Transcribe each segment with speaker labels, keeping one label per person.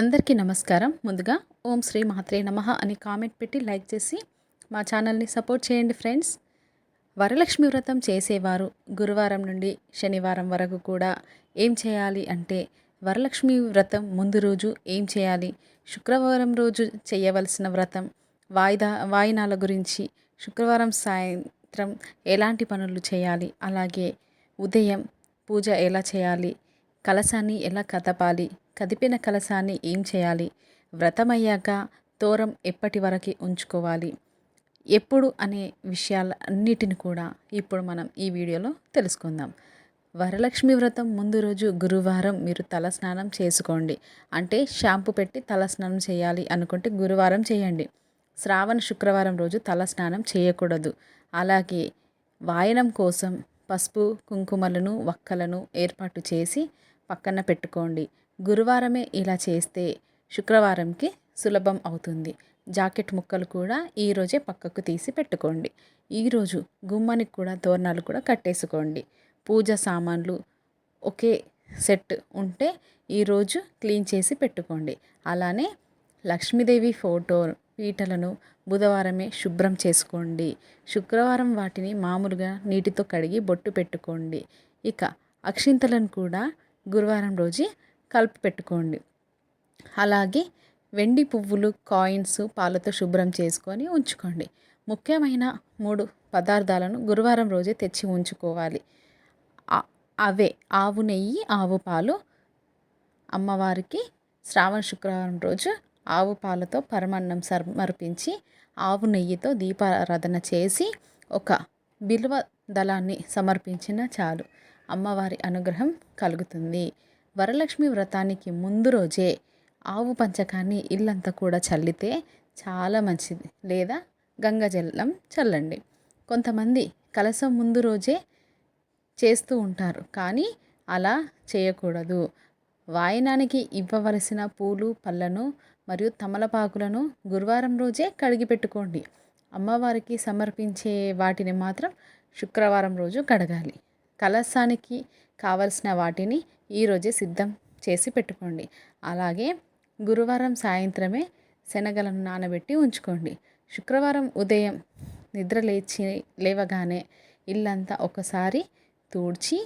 Speaker 1: అందరికీ నమస్కారం. ముందుగా ఓం శ్రీ మాత్రే నమః అని కామెంట్ పెట్టి లైక్ చేసి మా ఛానల్ని సపోర్ట్ చేయండి ఫ్రెండ్స్. వరలక్ష్మి వ్రతం చేసేవారు. గురువారం నుండి శనివారం వరకు కూడా ఏం చేయాలి అంటే వరలక్ష్మి వ్రతం ముందు రోజు ఏం చేయాలి? శుక్రవారం రోజు చేయవలసిన వ్రతం వాయిదా వాయినాల గురించి శుక్రవారం సాయంత్రం ఎలాంటి పనులు చేయాలి? అలాగే ఉదయం పూజ ఎలా చేయాలి? కలశాన్ని ఎలా కదపాలి? కదిపిన కలశాన్ని ఏం చేయాలి? వ్రతమయ్యాక తోరం ఎప్పటి వరకు ఉంచుకోవాలి? ఎప్పుడు అనే విషయాలన్నిటిని కూడా ఇప్పుడు మనం ఈ వీడియోలో తెలుసుకుందాం. వరలక్ష్మి వ్రతం ముందు రోజు గురువారం మీరు తలస్నానం చేసుకోండి. అంటే షాంపూ పెట్టి తలస్నానం చేయాలి అనుకుంటే గురువారం చేయండి. శ్రావణ శుక్రవారం రోజు తలస్నానం చేయకూడదు. అలాగే వాయనం కోసం పసుపు కుంకుమలను వక్కలను ఏర్పాటు చేసి పక్కన పెట్టుకోండి. గురువారమే ఇలా చేస్తే శుక్రవారంకి సులభం అవుతుంది. జాకెట్ ముక్కలు కూడా ఈరోజే పక్కకు తీసి పెట్టుకోండి. ఈరోజు గుమ్మానికి కూడా తోరణాలు కూడా కట్టేసుకోండి. పూజ సామాన్లు ఒకే సెట్ ఉంటే ఈరోజు క్లీన్ చేసి పెట్టుకోండి. అలానే లక్ష్మీదేవి ఫోటో పీటలను బుధవారమే శుభ్రం చేసుకోండి. శుక్రవారం వాటిని మామూలుగా నీటితో కడిగి బొట్టు పెట్టుకోండి. ఇక అక్షింతలను కూడా గురువారం రోజు కలిపి పెట్టుకోండి. అలాగే వెండి పువ్వులు కాయిన్స్ పాలతో శుభ్రం చేసుకొని ఉంచుకోండి. ముఖ్యమైన మూడు పదార్థాలను గురువారం రోజే తెచ్చి ఉంచుకోవాలి. అవే ఆవు నెయ్యి ఆవు పాలు. అమ్మవారికి శ్రావణ శుక్రవారం రోజు ఆవు పాలతో పరమాన్నం సమర్పించి ఆవు నెయ్యితో దీపారాధన చేసి ఒక బిల్వ దళాన్ని సమర్పించిన చాలు. అమ్మవారి అనుగ్రహం కలుగుతుంది. వరలక్ష్మి వ్రతానికి ముందు రోజే ఆవు పంచకాన్ని ఇల్లంతా కూడా చల్లితే చాలా మంచిది. లేదా గంగ జలం చల్లండి. కొంతమంది కలసం ముందు రోజే చేస్తూ ఉంటారు. కానీ అలా చేయకూడదు. వాయనానికి ఇవ్వవలసిన పూలు పళ్ళను మరియు తమలపాకులను గురువారం రోజే కడిగి పెట్టుకోండి. అమ్మవారికి సమర్పించే వాటిని మాత్రం శుక్రవారం రోజు కడగాలి. కలశానికి కావలసిన వాటిని ఈరోజే సిద్ధం చేసి పెట్టుకోండి. అలాగే గురువారం సాయంత్రమే శనగలను నానబెట్టి ఉంచుకోండి. శుక్రవారం ఉదయం నిద్ర లేచి లేవగానే ఇల్లంతా ఒకసారి తూడ్చి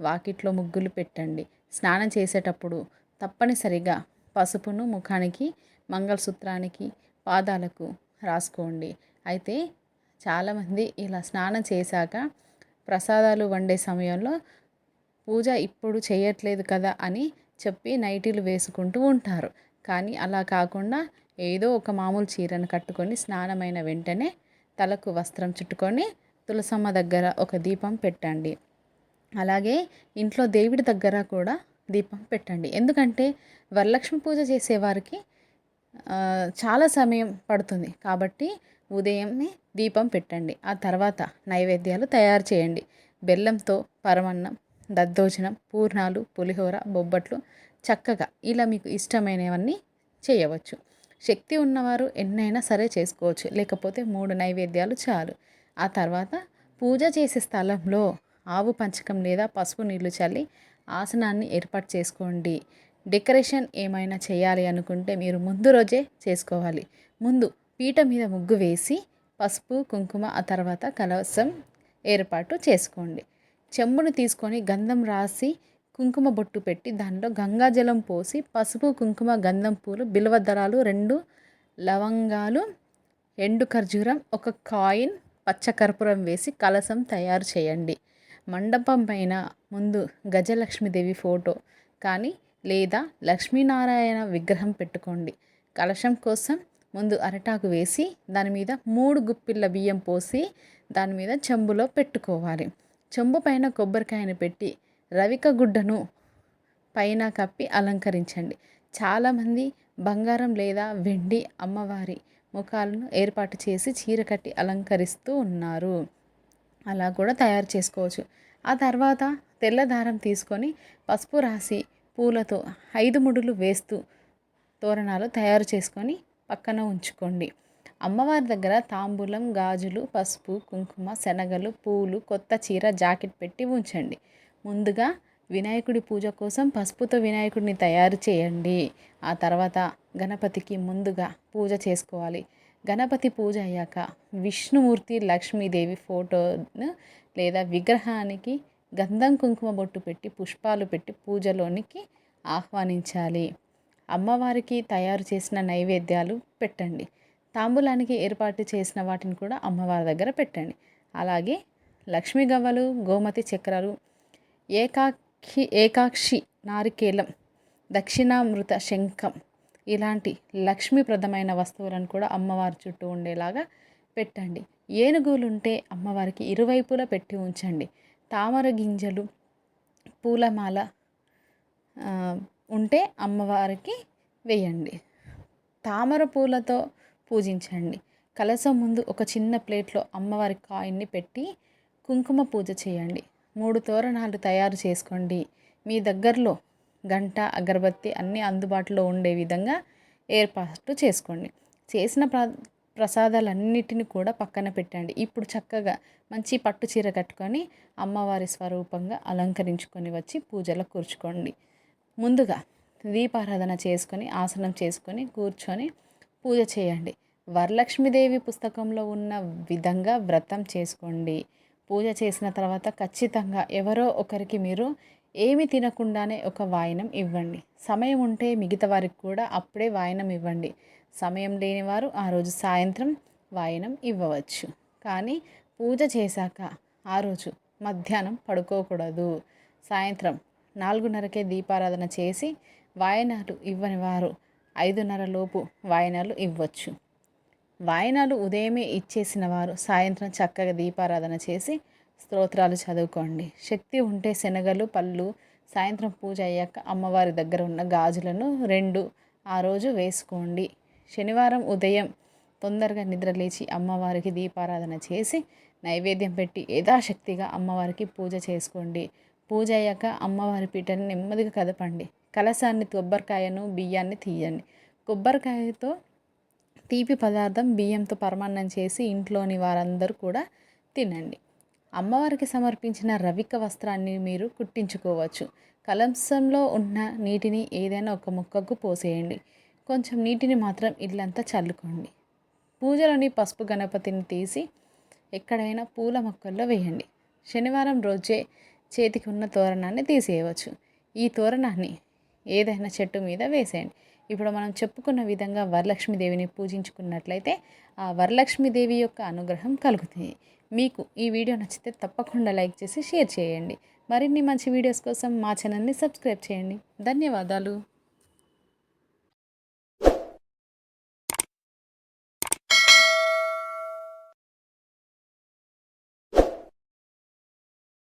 Speaker 1: వాకిట్లో ముగ్గులు పెట్టండి. స్నానం చేసేటప్పుడు తప్పనిసరిగా పసుపును ముఖానికి మంగళసూత్రానికి పాదాలకు రాసుకోండి. అయితే చాలామంది ఇలా స్నానం చేశాక ప్రసాదాలు వండే సమయంలో పూజ ఇప్పుడు చేయట్లేదు కదా అని చెప్పి నైటీలు వేసుకుంటూ ఉంటారు. కానీ అలా కాకుండా ఏదో ఒక మామూలు చీరను కట్టుకొని స్నానమైన వెంటనే తలకు వస్త్రం చుట్టుకొని తులసమ్మ దగ్గర ఒక దీపం పెట్టండి. అలాగే ఇంట్లో దేవుడి దగ్గర కూడా దీపం పెట్టండి. ఎందుకంటే వరలక్ష్మి పూజ చేసేవారికి చాలా సమయం పడుతుంది. కాబట్టి ఉదయమే దీపం పెట్టండి. ఆ తర్వాత నైవేద్యాలు తయారు చేయండి. బెల్లంతో పరమన్నం దద్దోజనం పూర్ణాలు పులిహోర బొబ్బట్లు చక్కగా ఇలా మీకు ఇష్టమైనవన్నీ చేయవచ్చు. శక్తి ఉన్నవారు ఎన్నైనా సరే చేసుకోవచ్చు. లేకపోతే మూడు నైవేద్యాలు చాలు. ఆ తర్వాత పూజ చేసే స్థలంలో ఆవు పంచకం లేదా పసుపు నీళ్ళు చల్లి ఆసనాన్ని ఏర్పాటు చేసుకోండి. డెకరేషన్ ఏమైనా చేయాలి అనుకుంటే మీరు ముందు రోజే చేసుకోవాలి. ముందు పీట మీద ముగ్గు వేసి పసుపు కుంకుమ ఆ తర్వాత కలసం ఏర్పాటు చేసుకోండి. చెంబును తీసుకొని గంధం రాసి కుంకుమ బొట్టు పెట్టి దానిలో గంగాజలం పోసి పసుపు కుంకుమ గంధం పూలు బిల్వదరాలు రెండు లవంగాలు ఎండు ఖర్జూరం ఒక కాయిన్ పచ్చకర్పూరం వేసి కలసం తయారు చేయండి. మండపం పైన ముందు గజలక్ష్మీదేవి ఫోటో కానీ లేదా లక్ష్మీనారాయణ విగ్రహం పెట్టుకోండి. కలశం కోసం ముందు అరటాకు వేసి దాని మీద మూడు గుప్పిళ్ళ బియ్యం పోసి దాని మీద చెంబులో పెట్టుకోవాలి. చెంబు పైన కొబ్బరికాయను పెట్టి రవిక గుడ్డను పైన కప్పి అలంకరించండి. చాలామంది బంగారం లేదా వెండి అమ్మవారి ముఖాలను ఏర్పాటు చేసి చీర కట్టి అలంకరిస్తూ ఉన్నారు. అలా కూడా తయారు చేసుకోవచ్చు. ఆ తర్వాత తెల్ల దారం తీసుకొని పసుపు రాసి పూలతో ఐదు ముడులు వేస్తూ తోరణాలు తయారు చేసుకొని పక్కన ఉంచుకోండి. అమ్మవారి దగ్గర తాంబూలం గాజులు పసుపు కుంకుమ శనగలు పూలు కొత్త చీర జాకెట్ పెట్టి ఉంచండి. ముందుగా వినాయకుడి పూజ కోసం పసుపుతో వినాయకుడిని తయారు చేయండి. ఆ తర్వాత గణపతికి ముందుగా పూజ చేసుకోవాలి. గణపతి పూజ అయ్యాక విష్ణుమూర్తి లక్ష్మీదేవి ఫోటోను లేదా విగ్రహానికి గంధం కుంకుమ బొట్టు పెట్టి పుష్పాలు పెట్టి పూజలోనికి ఆహ్వానించాలి. అమ్మవారికి తయారు చేసిన నైవేద్యాలు పెట్టండి. తాంబూలానికి ఏర్పాటు చేసిన వాటిని కూడా అమ్మవారి దగ్గర పెట్టండి. అలాగే లక్ష్మీ గవ్వలు గోమతి చక్రాలు ఏకాక్షి ఏకాక్షి నారికేలం దక్షిణామృత శంఖం ఇలాంటి లక్ష్మీప్రదమైన వస్తువులను కూడా అమ్మవారి చుట్టూ ఉండేలాగా పెట్టండి. ఏనుగులు ఉంటే అమ్మవారికి ఇరువైపులా పెట్టి ఉంచండి. తామర గింజలు పూలమాల ఉంటే అమ్మవారికి వేయండి. తామర పూలతో పూజించండి. కలసం ముందు ఒక చిన్న ప్లేట్లో అమ్మవారి కాయిన్ని పెట్టి కుంకుమ పూజ చేయండి. మూడు తోరణాలు తయారు చేసుకోండి. మీ దగ్గరలో గంట అగరబత్తి అన్నీ అందుబాటులో ఉండే విధంగా ఏర్పాటు చేసుకోండి. చేసిన ప్ర ప్రసాదాలన్నిటిని కూడా పక్కన పెట్టండి. ఇప్పుడు చక్కగా మంచి పట్టు చీర కట్టుకొని అమ్మవారి స్వరూపంగా అలంకరించుకొని వచ్చి పూజలో కూర్చుకోండి. ముందుగా దీపారాధన చేసుకొని ఆసనం చేసుకొని కూర్చొని పూజ చేయండి. వరలక్ష్మీదేవి పుస్తకంలో ఉన్న విధంగా వ్రతం చేసుకోండి. పూజ చేసిన తర్వాత ఖచ్చితంగా ఎవరో ఒకరికి మీరు ఏమి తినకుండానే ఒక వాయనం ఇవ్వండి. సమయం ఉంటే మిగతా వారికి కూడా అప్పుడే వాయనం ఇవ్వండి. సమయం లేనివారు ఆ రోజు సాయంత్రం వాయనం ఇవ్వవచ్చు. కానీ పూజ చేశాక ఆ రోజు మధ్యాహ్నం పడుకోకూడదు. సాయంత్రం నాలుగున్నరకే దీపారాధన చేసి వాయనాలు ఇవ్వని వారు ఐదున్నర లోపు వాయనాలు ఇవ్వచ్చు. వాయనాలు ఉదయమే ఇచ్చేసిన వారు సాయంత్రం చక్కగా దీపారాధన చేసి స్తోత్రాలు చదువుకోండి. శక్తి ఉంటే శనగలు పళ్ళు సాయంత్రం పూజ అయ్యాక అమ్మవారి దగ్గర ఉన్న గాజులను రెండు ఆ రోజు వేసుకోండి. శనివారం ఉదయం తొందరగా నిద్ర లేచి అమ్మవారికి దీపారాధన చేసి నైవేద్యం పెట్టి యథాశక్తిగా అమ్మవారికి పూజ చేసుకోండి. పూజ అయ్యాక అమ్మవారి పీటని నెమ్మదిగా కదపండి. కలసాన్ని కొబ్బరికాయను బియ్యాన్ని తీయండి. కొబ్బరికాయతో తీపి పదార్థం బియ్యంతో పరమాన్నం చేసి ఇంట్లోని వారందరూ కూడా తినండి. అమ్మవారికి సమర్పించిన రవిక వస్త్రాన్ని మీరు కుట్టించుకోవచ్చు. కలంసంలో ఉన్న నీటిని ఏదైనా ఒక ముక్కకు పోసేయండి. కొంచెం నీటిని మాత్రం ఇల్లంతా చల్లుకోండి. పూజలోని పసుపు గణపతిని తీసి ఎక్కడైనా పూల మొక్కల్లో వేయండి. శనివారం రోజే చేతికి ఉన్న తోరణాన్ని తీసేయవచ్చు. ఈ తోరణాన్ని ఏదైనా చెట్టు మీద వేసేయండి. ఇప్పుడు మనం చెప్పుకున్న విధంగా వరలక్ష్మీదేవిని పూజించుకున్నట్లయితే ఆ వరలక్ష్మీదేవి యొక్క అనుగ్రహం కలుగుతుంది. మీకు ఈ వీడియో నచ్చితే తప్పకుండా లైక్ చేసి షేర్ చేయండి. మరిన్ని మంచి వీడియోస్ కోసం మా ఛానల్ని సబ్స్క్రైబ్ చేయండి. ధన్యవాదాలు.